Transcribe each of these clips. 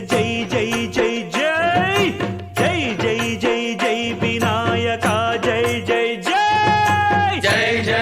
జై జై జై జై. జై జై జై జై వినాయక జై జై జై. జై జై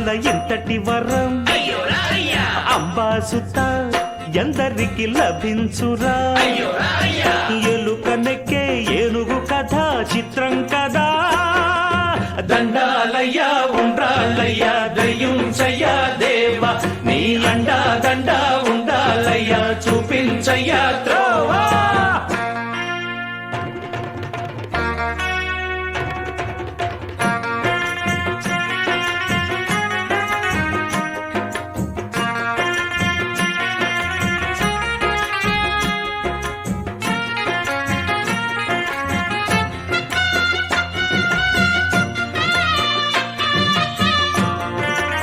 ఉండగల ఎంతటి వరం. అంబాసుత ఎందరికి లభించురా. ఎలుక నెక్కే ఏనుగు కథ చిత్రం కదా. దండాలయ్య ఉండ్రాలయ్య దయ్యం చెయ్య దేవ. నీ అండా దండ